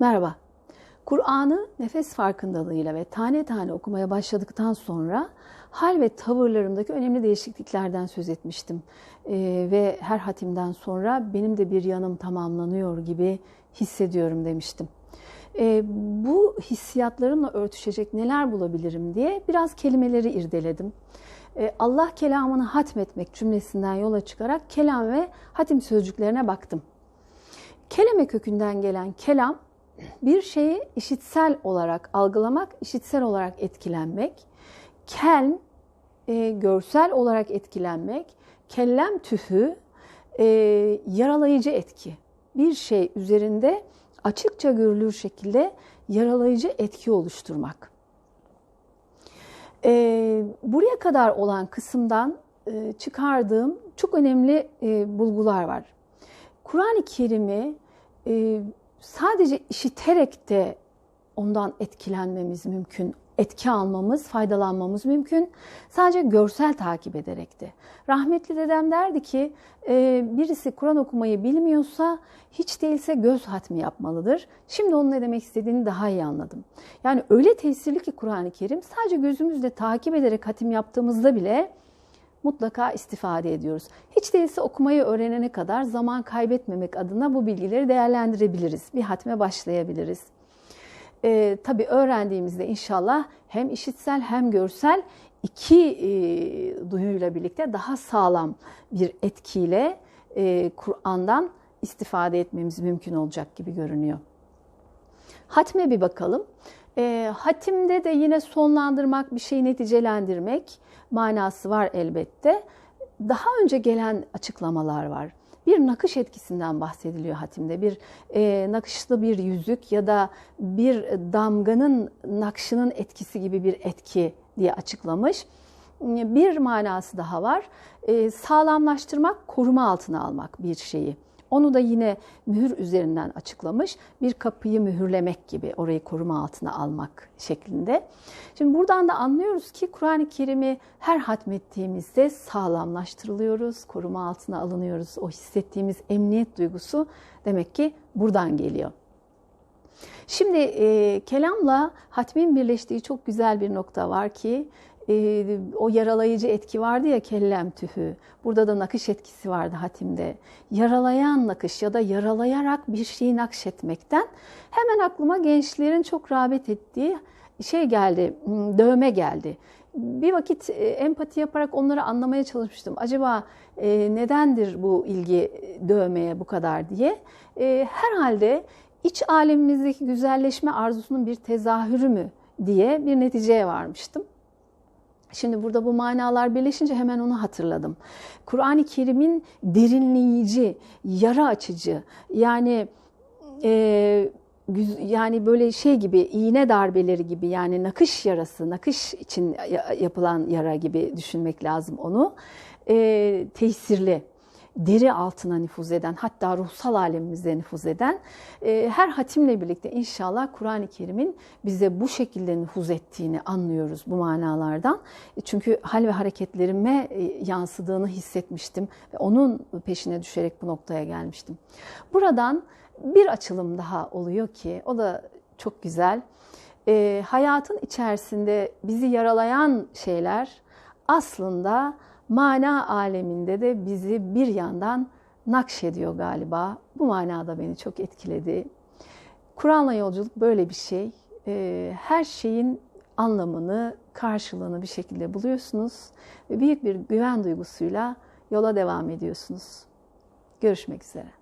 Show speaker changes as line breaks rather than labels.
Merhaba. Kur'an'ı nefes farkındalığıyla ve tane tane okumaya başladıktan sonra hal ve tavırlarımdaki önemli değişikliklerden söz etmiştim. Ee, ve her hatimden sonra benim de bir yanım tamamlanıyor gibi hissediyorum demiştim. Ee, bu hissiyatlarımla örtüşecek neler bulabilirim diye biraz kelimeleri irdeledim. Ee, Allah kelamını hatmetmek cümlesinden yola çıkarak kelam ve hatim sözcüklerine baktım. Kelime kökünden gelen kelam bir şeyi işitsel olarak algılamak, işitsel olarak etkilenmek, kel e, görsel olarak etkilenmek, kellem tüfü e, yaralayıcı etki. Bir şey üzerinde açıkça görülür şekilde yaralayıcı etki oluşturmak. E, buraya kadar olan kısımdan e, çıkardığım çok önemli e, bulgular var. Kur'an-ı Kerim'i e, sadece işiterek de ondan etkilenmemiz mümkün, etki almamız, faydalanmamız mümkün. Sadece görsel takip ederek de. Rahmetli dedem derdi ki e, birisi Kur'an okumayı bilmiyorsa hiç değilse göz hatmi yapmalıdır. Şimdi onun ne demek istediğini daha iyi anladım. Yani öyle tesirli ki Kur'an-ı Kerim sadece gözümüzle takip ederek hatim yaptığımızda bile mutlaka istifade ediyoruz. Hiç değilse okumayı öğrenene kadar zaman kaybetmemek adına bu bilgileri değerlendirebiliriz. Bir hatme başlayabiliriz. Ee, tabii öğrendiğimizde inşallah hem işitsel hem görsel iki e, duyuyla birlikte daha sağlam bir etkiyle e, Kur'an'dan istifade etmemiz mümkün olacak gibi görünüyor. Hatme bir bakalım. E, hatimde de yine sonlandırmak, bir şeyi neticelendirmek manası var elbette. Daha önce gelen açıklamalar var. Bir nakış etkisinden bahsediliyor hatimde. Bir e, nakışlı bir yüzük ya da bir damganın nakşının etkisi gibi bir etki diye açıklamış. Bir manası daha var. E, sağlamlaştırmak, koruma altına almak bir şeyi. Onu da yine mühür üzerinden açıklamış. Bir kapıyı mühürlemek gibi orayı koruma altına almak şeklinde. Şimdi buradan da anlıyoruz ki Kur'an-ı Kerim'i her hatmettiğimizde sağlamlaştırılıyoruz, koruma altına alınıyoruz. O hissettiğimiz emniyet duygusu demek ki buradan geliyor. Şimdi e, kelamla hatmin birleştiği çok güzel bir nokta var ki e, o yaralayıcı etki vardı ya kellem tühü. Burada da nakış etkisi vardı hatimde. Yaralayan nakış ya da yaralayarak bir şeyi nakşetmekten hemen aklıma gençlerin çok rağbet ettiği şey geldi, hmm, dövme geldi. Bir vakit e, empati yaparak onları anlamaya çalışmıştım. Acaba e, nedendir bu ilgi dövmeye bu kadar diye. E, herhalde iç alemimizdeki güzelleşme arzusunun bir tezahürü mü diye bir neticeye varmıştım. Şimdi burada bu manalar birleşince hemen onu hatırladım. Kur'an-ı Kerim'in derinleyici, yara açıcı yani e, yani böyle şey gibi iğne darbeleri gibi yani nakış yarası, nakış için yapılan yara gibi düşünmek lazım onu. E, tesirli deri altına nüfuz eden hatta ruhsal alemimize nüfuz eden e, her hatimle birlikte inşallah Kur'an-ı Kerim'in bize bu şekilde nüfuz ettiğini anlıyoruz bu manalardan. E, çünkü hal ve hareketlerime e, yansıdığını hissetmiştim ve onun peşine düşerek bu noktaya gelmiştim. Buradan bir açılım daha oluyor ki o da çok güzel. E, hayatın içerisinde bizi yaralayan şeyler aslında mana aleminde de bizi bir yandan nakşediyor galiba. Bu manada beni çok etkiledi. Kur'an'la yolculuk böyle bir şey. Ee, her şeyin anlamını, karşılığını bir şekilde buluyorsunuz ve büyük bir güven duygusuyla yola devam ediyorsunuz. Görüşmek üzere.